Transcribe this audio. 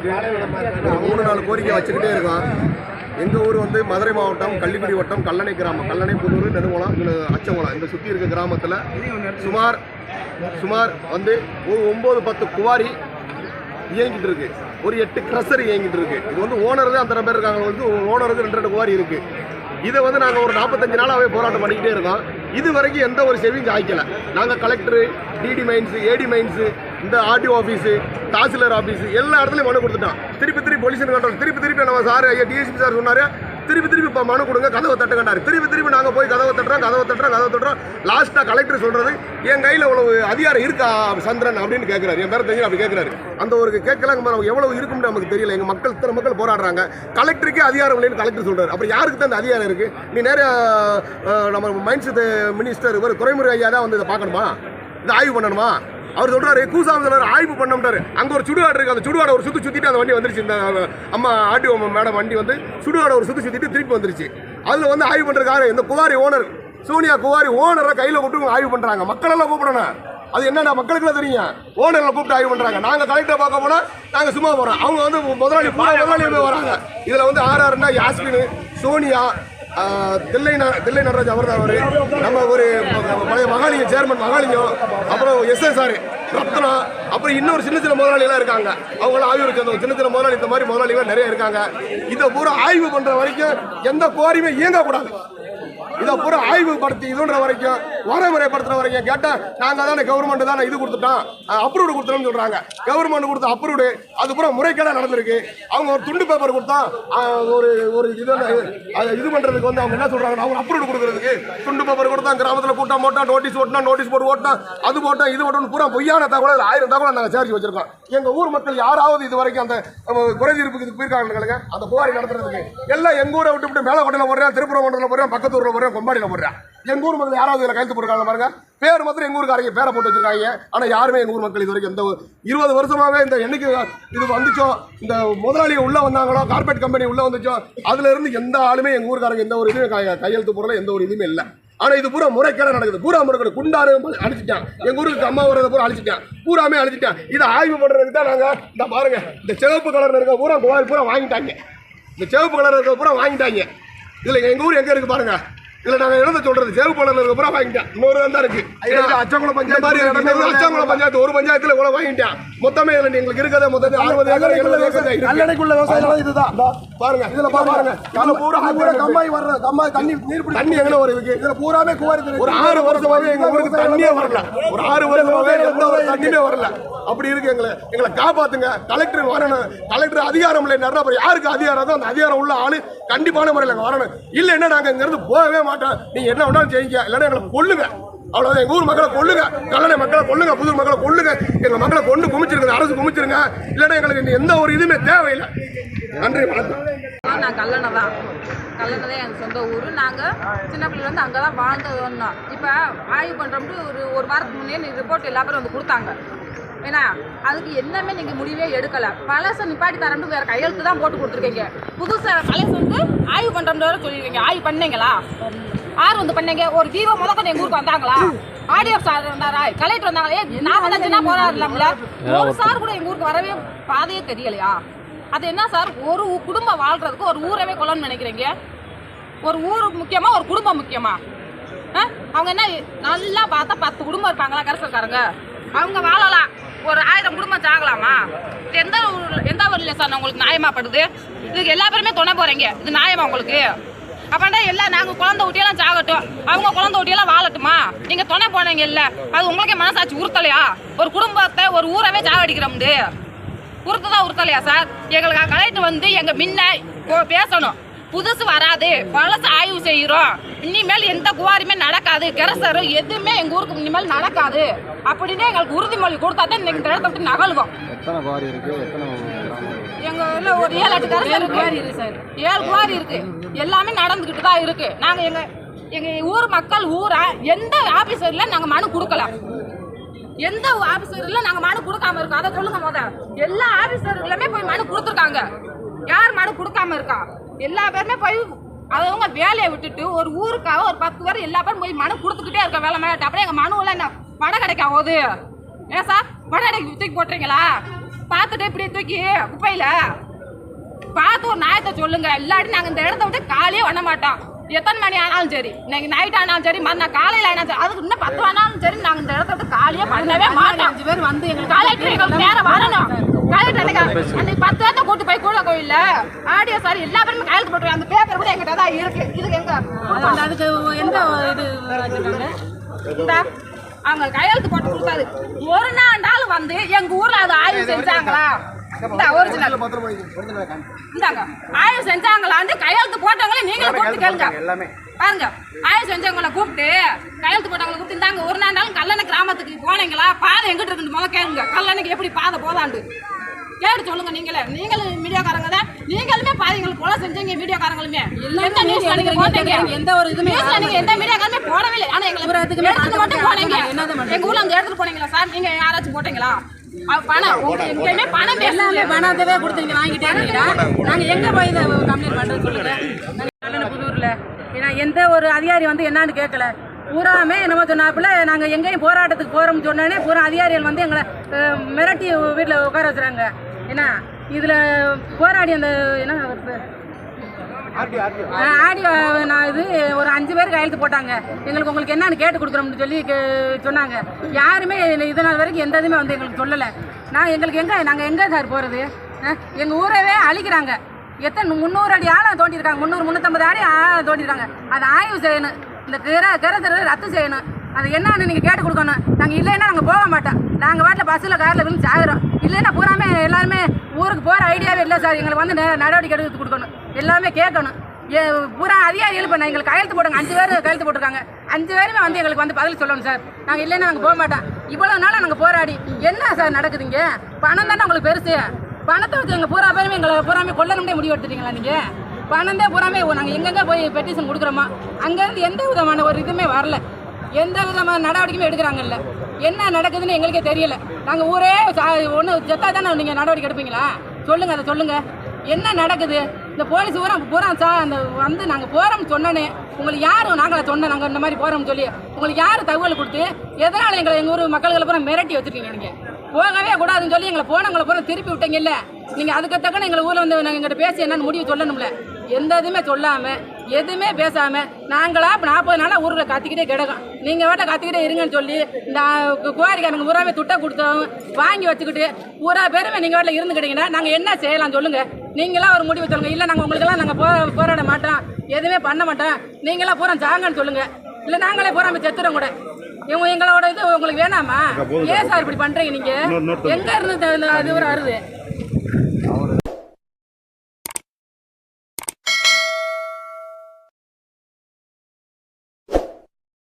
ஒரு மூணு நாலு கோரிக்கை வச்சுக்கிட்டே இருக்கோம் எங்கள் ஊர் வந்து மதுரை மாவட்டம் கள்ளிக்குடி வட்டம் கல்லணை கிராமம். கல்லணை புதூர் நெடுங்குளம் இந்த அச்சங்குளம். இந்த சுற்றி இருக்க கிராமத்தில் சுமார் சுமார் வந்து ஒரு ஒம்பது பத்து குவாரி இயங்கிட்டு இருக்கு. ஒரு எட்டு க்ரஷர் இயங்கிட்டு இருக்கு. இது வந்து ஓனர் தான் அத்தனை பேர் இருக்காங்க. வந்து ஓனருக்கு ரெண்டு ரெண்டு குவாரி இருக்குது இதை வந்து நாங்கள் ஒரு நாற்பத்தஞ்சு நாளாகவே போராட்டம் பண்ணிக்கிட்டே இருக்கோம். இது வரைக்கும் எந்த ஒரு செவியும் ஆய்க்கல. நாங்கள் collector DD mines AD mines இந்த ஆர்டிஓ ஆஃபீஸு தாசிலர் ஆஃபீஸு எல்லா இடத்துலையும் மனு கொடுத்துட்டோம். திருப்பி திருப்பி பொலிஷன் கண்ட்ரோல் திருப்பி திருப்பி நம்ம சார் ஐயா டிஎஸ்பி சார் சொன்னார் திருப்பி திருப்பி இப்போ மனு கொடுங்க கதவை தட்டுங்கண்டாரு திருப்பி திருப்பி நாங்கள் போய் கதவை தட்டுறோம் கதவை தட்டுறோம் கதவை தட்டுறோம். லாஸ்ட்டாக கலெக்டர் சொல்கிறது என் கையில் இவ்வளவு அதிகாரம் இருக்கா சந்திரன்? அப்படின்னு கேட்குறாரு என் பேர் தெரியும் அப்படி கேட்குறாரு அந்த ஒரு கேட்கலாங்க நமக்கு எவ்வளவு இருக்கும்னு நமக்கு தெரியல. எங்கள் மக்கள் இத்தனை மக்கள் போராடுறாங்க. கலெக்டருக்கே அதிகாரம் இல்லைன்னு கலெக்டர் சொல்கிறார் அப்புறம் யாருக்கு தான் அந்த அதிகாரம் இருக்குது நீ நிறைய நம்ம மைன்ஸ் மினிஸ்டர் இவர் துறைமுறை ஐயா தான் வந்து இதை பார்க்கணுமா? இதை ஆய்வு பண்ணணுமா? அவர் சொல்றாரு கூசாமத்தில் ஆய்வு பண்ணோம்னாரு அங்க ஒரு சுடுகாடு இருக்கு அந்த சுடுகாடு ஒரு சுத்து சுத்திட்டு அந்த வண்டி வந்துருச்சு. இந்த அம்மா ஆர்டிஓ மேடம் வண்டி வந்து சுடுகாடை ஒரு சுத்து சுத்திட்டு திருப்பி வந்துருச்சு. அதுல வந்து ஆய்வு பண்றதுக்காக இந்த குவாரி ஓனர் சோனியா குவாரி ஓனரை கையில கூப்பிட்டு ஆய்வு பண்றாங்க. மக்கள் எல்லாம் கூப்பிடணும். அது என்னடா மக்களுக்குலாம் தெரியும். ஓனர்ல கூப்பிட்டு ஆய்வு பண்றாங்க. நாங்க கலெக்டரை பார்க்க போனா நாங்க சும்மா போறோம். அவங்க வந்து முதலாளி முதலாளி வராங்க. இதுல வந்து ஆர் ஆறுனா யாஸ்மின் சோனியா தில்லை தில்லை நடராஜ் அவர். தான் நம்ம ஒரு பழைய மகாலிங்கம் சேர்மன் மகாலிங்கம் அப்புறம் எஸ்எஸ்ஆர் ரத்னா அப்புறம் இன்னொரு சின்ன சின்ன முதலாளிகளாக இருக்காங்க. அவங்களாம் ஆய்வு சேர்ந்தவங்க சின்ன சின்ன முதலாளி இந்த மாதிரி முதலாளிகள் நிறைய இருக்காங்க. இதை பூரா ஆய்வு பண்ணுற வரைக்கும் எந்த கோரியுமே இயங்கக்கூடாது. இதை பூரா ஆய்வு படுத்தி இதுன்ற வரைக்கும் வரைமுறைப்படுத்துற வரைக்கும் கேட்டேன். நாங்கள் தானே கவர்மெண்ட் தானே இது கொடுத்துட்டோம். அப்ரூவ்டு கொடுத்துட்டோம்னு சொல்கிறாங்க கவர்மெண்ட் கொடுத்த அப்ரூவ்டு அது பூரா நடந்திருக்கு. அவங்க ஒரு துண்டு பேப்பர் கொடுத்தா ஒரு ஒரு இது அதை இது பண்ணுறதுக்கு வந்து அவங்க என்ன சொல்கிறாங்க அவங்க அப்ரூவ்டு கொடுக்குறதுக்கு துண்டு பேப்பர் கொடுத்தா கிராமத்தில் கூட்டம் போட்டால் நோட்டீஸ் ஓட்டினா நோட்டீஸ் போட்டு ஓட்டினா அது போட்டால் இது போட்டோம் பூரா பொய்யான தகவல் ஆயிரம் தகவல் நாங்கள் சேர்த்து வச்சிருக்கோம். எங்கள் ஊர் மக்கள் யாராவது இது வரைக்கும் அந்த குறைதீர்ப்புக்கு குறை தீர்ப்புக்கு போயிருக்காங்க அந்த புகாரி நடத்துறதுக்கு. எல்லாம் எங்கள் ஊரை விட்டு விட்டு மேலக்கோட்டையில் போடுறேன் திருப்பூர் மண்டலத்தில் போடுறேன் பக்கத்து ஊரில் போடுறேன் கொம்பாடியில் போடுறேன். எங்க ஊர் மக்கள் யாராவது இதில் கையெழுத்து போட்டுருக்காங்க பாருங்க. பேர் மாத்திரம் எங்கள் ஊருக்காரங்க பேரை போட்டு வச்சிருக்காங்க. ஆனால் யாருமே எங்கள் ஊர் மக்கள் இது வரைக்கும் எந்த இருபது வருஷமாவே இந்த எண்ணிக்கை இது வந்துச்சோ? இந்த முதலாளிகள் உள்ளே வந்தாங்களோ? கார்பரேட் கம்பெனி உள்ளே வந்துச்சோ? அதுலேருந்து எந்த ஆளுமே எங்கள் ஊருக்காரங்க எந்த ஒரு இதுவும் கையெழுத்து போடல எந்த ஒரு இதுவுமே இல்லை. ஆனால் இது பூரா முறைக்கேட நடக்குது. பூரா முறைகேடு. குண்டாரு அழிச்சிட்டான். எங்கள் ஊருக்கு அம்மா வரத பூரா அழிச்சிட்டான். பூராமே அழிச்சிட்டான். இதை ஆய்வு பண்ணுறதுக்கு தான் நாங்கள் இந்த பாருங்க இந்த சிவப்பு கலர் இருக்க பூரா கோவில் பூரா வாங்கிட்டாங்க. இந்த சிவப்பு கலர் இருக்க பூரா வாங்கிட்டாங்க. இதில் எங்கள் ஊர் எங்கே இருக்குது பாருங்கள் இதுல நாங்க எழுத சொல்றது. சேவு கலர்ல இருக்க பூரா வாங்கிட்டேன். இன்னொரு தான் இருக்கு. அச்சங்குளம் பஞ்சாயத்து மாதிரி அச்சங்குளம் பஞ்சாயத்து ஒரு பஞ்சாயத்துல கூட வாங்கிட்டேன். மொத்தமே இதுல எங்களுக்கு இருக்கதே மொத்தம் அறுபது ஏக்கர் எழுபது ஏக்கர். கல்லணைக்குள்ள விவசாயம். இதுதான். இதோ பாருங்க இதுல பாருங்க. இதுல பூரா பூரா கம்மாய் வர்ற கம்மாய் தண்ணி நீர் தண்ணி எங்க ஒரு இருக்கு. இதுல பூராமே குவாரி. ஒரு ஆறு வருஷமாவே எங்க ஊருக்கு தண்ணியே வரல. ஒரு ஆறு வருஷமாவே எந்த ஒரு தண்ணியுமே வரல. அப்படி இருக்கு எங்களை. எங்களை காப்பாத்துங்க. கலெக்டர் வரணும். கலெக்டர் அதிகாரம் இல்லை நிறைய யாருக்கு அதிகாரம்? அந்த அதிகாரம் உள்ள ஆளு கண்டிப்பான முறையில் வரணும். இல்லைன்னா நாங்க இங்க இருந்து போகவே மாட்டேன் நீங்க என்ன வேணாலும் செய்யுங்க. இல்லைன்னா எங்களை கொள்ளுங்க அவ்வளவுதான். எங்க ஊர் மக்களை கொள்ளுங்க கல்லணை மக்களை கொள்ளுங்க புதூர் மக்களை கொள்ளுங்க எங்க மக்களை கொண்டு குமிச்சிருங்க. அரசு குமிச்சிருங்க. இல்லைன்னா எங்களுக்கு எந்த ஒரு இதுவுமே தேவையில்லை. நன்றி வணக்கம். நான் கல்லணை தான். கல்லணை தான் எங்கள் சொந்த ஊர். நாங்கள் சின்ன பிள்ளைலேருந்து அங்கே தான் வாழ்ந்தது வந்தோம் இப்போ ஆய்வு பண்ணுறோம்ட்டு ஒரு ஒரு வாரத்துக்கு முன்னே ரிப்போர்ட் எல்லா பேரும் வந்து கொடுத்தாங்க. ஏன்னா அதுக்கு என்னமே நீங்கள் முடிவே எடுக்கலை. பழசை நிப்பாட்டி தரம்னு வேறு கையெழுத்து தான் போட்டு கொடுத்துருக்கீங்க. புதுசாக பழசு வந்து ஆய்வு பண்ணுறோம்னு வேறு சொல்லியிருக்கீங்க ஆய்வு பண்ணீங்களா? யார் வந்து பண்ணீங்க? ஒரு ஜீவோ முதக்கொண்டு எங்கள் ஊருக்கு வந்தாங்களா? ஆடியோ சார் வந்தாரா? கலெக்டர் வந்தாங்களா? ஏன் நான் வந்தாச்சுன்னா போராடலாம்ல ஒரு சார் கூட எங்கள் ஊருக்கு வரவே பாதையே தெரியலையா? அது என்ன சார்? ஒரு குடும்பம் வாழ்றதுக்கு ஒரு ஊரவே கொள்ளணும்னு நினைக்கிறீங்க? ஒரு ஊர் முக்கியமா ஒரு குடும்பம் முக்கியமா? அவங்க என்ன நல்லா பார்த்தா பத்து குடும்பம் இருப்பாங்களா கரசல்காரங்க? அவங்க வாழலாம் ஒரு ஆயிரம் குடும்பம் சாகலாமா இது எந்த ஊர்ல எந்த உங்களுக்கு நியாயமாப்படுது இதுக்கு எல்லா பேருமே துணை போறீங்க. இது நியாயமா உங்களுக்கு? அப்பண்டா எல்லாம் நாங்கள் குழந்தை ஊட்டியெல்லாம் சாகட்டும். அவங்க குழந்தை ஊட்டியெல்லாம் வாழட்டுமா? நீங்க துணை போனீங்க இல்ல. அது உங்களுக்கே மனசாட்சி உறுத்தலையா? ஒரு குடும்பத்தை ஒரு ஊரவே சாகடிக்கிறோம்து உறுத்துதான் உறுத்தலையா சார்? எங்களுக்கு கலெக்டர் வந்து எங்க முன்ன பேசணும். புதுசு வராது. பழசு ஆய்வு செய்கிறோம். இனிமேல் எந்த குவாரியுமே நடக்காது. கெரசரும் எதுவுமே எங்க ஊருக்கு இனிமேல் நடக்காது. அப்படின்னு எங்களுக்கு உறுதிமொழி கொடுத்தா தான் இந்த இடத்த விட்டு நகழ்வோம் எத்தனை குவாரி இருக்கு? எத்தனை? எங்க ஊர்ல ஒரு ஏழு எட்டு கரசர் இருக்கு. ஏழு குவாரி இருக்கு எல்லாமே நடந்துகிட்டு தான் இருக்கு. நாங்க எங்க எங்க ஊர் மக்கள் ஊரா எந்த ஆபீசர்ல நாங்க மனு கொடுக்கல. எந்த ஆபீசர்ல நாங்க மனு கொடுக்காம இருக்கோம்? அதை சொல்லுங்க முத. எல்லா ஆபீசர்களுமே போய் மனு கொடுத்துருக்காங்க. யார் மனு கொடுக்காம இருக்கா? எல்லா பேருமே போய் அவங்க வேலையை விட்டுட்டு ஒரு ஊருக்காக ஒரு பத்து பேர் எல்லா பேரும் போய் மனு கொடுத்துக்கிட்டே இருக்க வேலை மேலே. அப்படியே எங்க மனுவில் என்ன? வடை கிடைக்கா போகுது. ஏன் சார்? வடை கடைக்கு தூக்கி போட்டுறீங்களா? பார்த்துட்டு இப்படி தூக்கி குப்பையில பார்த்து ஒரு நியாயத்தை சொல்லுங்க. இல்லாட்டி நாங்க இந்த இடத்த விட்டு காலியே பண்ண மாட்டோம். எத்தனை மணி ஆனாலும் சரி இன்னைக்கு நைட் ஆனாலும் சரி மறுநாள் காலையில ஆனாலும் சரி அதுக்கு இன்னும் பத்து ஆனாலும் சரி நாங்க இந்த இடத்த விட்டு காலியே பண்ணவே மாட்டோம். அஞ்சு பேர் வந்து எங்களுக்கு கலெக்டர் எங்களுக்கு நேரம் வரணும். கலெக்டர் எனக்கு அன்னைக்கு பத்து பேர்த்த கூட்டு போய் கூட கோயில்ல ஆடியோ சார் எல்லா பேருமே கையெழுத்து போட்டு அந்த பேப்பர் கூட எங்கிட்ட தான் இருக்கு. இதுக்கு எங்க? அதுக்கு எந்த இது அவங்க கையெழுத்து போட்டு கொடுத்தாரு. ஒரு நாள் வந்து எங்க ஊர்ல அது ஆய்வு செஞ்சாங்களா? ஒரிஜினல் இந்தாங்க. ஆய்வு செஞ்சாங்களான்னு கையெழுத்து போட்டவங்களே நீங்களே கூப்பிட்டு கேளுங்க. பாருங்க. ஆய்வு செஞ்சவங்கள கூப்பிட்டு கையெழுத்து போட்டவங்கள கூப்பிட்டு இந்தாங்க ஒரு நாள் கல்லணை கிராமத்துக்கு போனீங்களா? பாதை எங்கிட்டு இருக்குன்னு முதல்ல கேளுங்க. கல்லணைக்கு எப்படி பாதை போதாண்டு? கேட்டு சொல்லுங்க நீங்களே. நீங்களும் மீடியாக்காரங்க தான். நீங்களுமே கொலை செஞ்சீங்க மீடியாக்காரங்களுமே எந்த நியூஸ்ல நீங்க போட்டீங்க? எந்த ஒரு இதுவுமே நியூஸ்ல நீங்க எந்த மீடியாக்காரமே போடவே இல்லை ஆனா எங்களை இதுக்குமே எடுத்துட்டு மட்டும் போனீங்க? எங்க ஊர்ல அந்த இடத்துக்கு போனீங்களா சார்? நீங்க யாராச்சும் போட்டீங்களா? பணம். எங்கேயுமே பணம் எல்லாமே பணத்தவே கொடுத்தீங்க வாங்கிட்டே நாங்க எங்க போய் இதை கம்ப்ளைண்ட் பண்றது சொல்லுங்க. புதூர்ல. ஏன்னா எந்த ஒரு அதிகாரி வந்து என்னன்னு கேட்கல. பூராமே என்னமோ சொன்னாப்புல நாங்க எங்கேயும் போராட்டத்துக்கு போறோம்னு சொன்னோடனே பூரா அதிகாரிகள் வந்து எங்களை மிரட்டி வீட்டில் உட்கார வச்சுறாங்க. என்ன இதுல போராடி அந்த என்ன அவர் பேர்? ஆடி நான் இது ஒரு அஞ்சு பேர் கையெழுத்து போட்டாங்க. எங்களுக்கு உங்களுக்கு என்னன்னு கேட்டு கொடுக்குறோம்னு சொல்லி கே- சொன்னாங்க. யாருமே இது நாள் வரைக்கும் எந்த இதுவுமே வந்து எங்களுக்கு சொல்லலை. நான் எங்களுக்கு எங்கே நாங்கள் எங்கே சார் போகிறது எங்கள் ஊரவே அழிக்கிறாங்க. எத்தனை முந்நூறு அடி ஆழம் தோண்டியிருக்காங்க. முந்நூறு முந்நூற்றம்பது அடி ஆழம் தோண்டியிருக்காங்க. அதை ஆய்வு செய்யணும். இந்த கிர கிரத்தரை ரத்து செய்யணும். அது என்னன்னு நீங்கள் கேட்டு கொடுக்கணும். நாங்கள் இல்லைன்னா நாங்கள் போக மாட்டோம். நாங்கள் வாட்டில் பஸ்ஸில் காரில் விழுந்து சாகுறோம். இல்லைன்னா பூராமே எல்லாருமே ஊருக்கு போகிற ஐடியாவே இல்லை சார். எங்களுக்கு வந்து நடவடிக்கை எடுத்து கொடுக்கணும். எல்லாமே கேட்கணும். ஏ பூரா அதிகாரிகள் இப்போ எங்களுக்கு கையெழுத்து போடுங்க. அஞ்சு பேர் கையெழுத்து போட்டிருக்காங்க. அஞ்சு பேருமே வந்து எங்களுக்கு வந்து பதில் சொல்லணும் சார். நாங்கள் இல்லைன்னா நாங்கள் போக மாட்டோம். இவ்வளோ நாளாக நாங்கள் போராடி என்ன சார் நடக்குதுங்க பணம் தானே உங்களுக்கு பெருசு. பணத்தை வச்சு எங்கள் பூரா பேருமே எங்களை பூராமே கொள்ளணும்னே முடிவு எடுத்துட்டீங்களா நீங்கள் பணம் தான் பூராமே நாங்கள் எங்கெங்கே போய் பெட்டிஷன் கொடுக்குறோமா அங்கேருந்து எந்த விதமான ஒரு இதுவுமே வரல. எந்த விதமான நடவடிக்கையுமே எடுக்கிறாங்கல்ல. என்ன நடக்குதுன்னு எங்களுக்கே தெரியல. நாங்கள் ஊரே ஒன்று செத்தா தானே நீங்கள் நடவடிக்கை எடுப்பீங்களா? சொல்லுங்கள் அதை சொல்லுங்கள் என்ன நடக்குது? இந்த போலீஸ் பூரா பூரா சா அந்த வந்து நாங்கள் போகிறோம்னு சொன்னோன்னே உங்களுக்கு யாரும் நாங்களா சொன்னோம் நாங்கள் இந்த மாதிரி போகிறோம்னு சொல்லி உங்களுக்கு யார் தகவல் கொடுத்து எதனால் எங்களை எங்கள் ஊர் மக்கள்களை பூரா மிரட்டி வச்சுருக்கீங்க நீங்கள் போகவே கூடாதுன்னு சொல்லி எங்களை போனவங்களை பூரா திருப்பி விட்டீங்கல்ல. நீங்கள் அதுக்கு தக்கன எங்களை ஊரில் வந்து நாங்கள் எங்கள்கிட்ட பேசி என்னென்னு முடிவு சொல்லணும்ல. எந்த இதுவுமே சொல்லாமல் எதுவுமே பேசாமல் நாங்களா இப்போ நாற்பது நாளாக ஊரில் காத்திக்கிட்டே கிடக்கும். நீங்கள் வாட்ட காத்திக்கிட்டே இருங்கன்னு சொல்லி இந்த குவாரிக்காரங்க பூராமே துட்டை கொடுத்தோம். வாங்கி வச்சுக்கிட்டு பூரா பேருமே நீங்கள் வாட்டில் இருந்துக்கிட்டீங்கன்னா நாங்கள் என்ன செய்யலாம் சொல்லுங்கள் நீங்களாம் ஒரு முடிவு சொல்லுங்கள் இல்லை நாங்கள் உங்களுக்கெல்லாம் நாங்கள் போ போராட மாட்டோம். எதுவுமே பண்ண மாட்டோம். நீங்களாம் பூரா ஜாங்கன்னு சொல்லுங்கள் இல்லை நாங்களே பூராமே செத்துறோம் கூட. இவங்க எங்களோட இது உங்களுக்கு வேணாமா? ஏன் சார் இப்படி பண்றீங்க நீங்க? எங்க இருந்து இது ஒரு அருது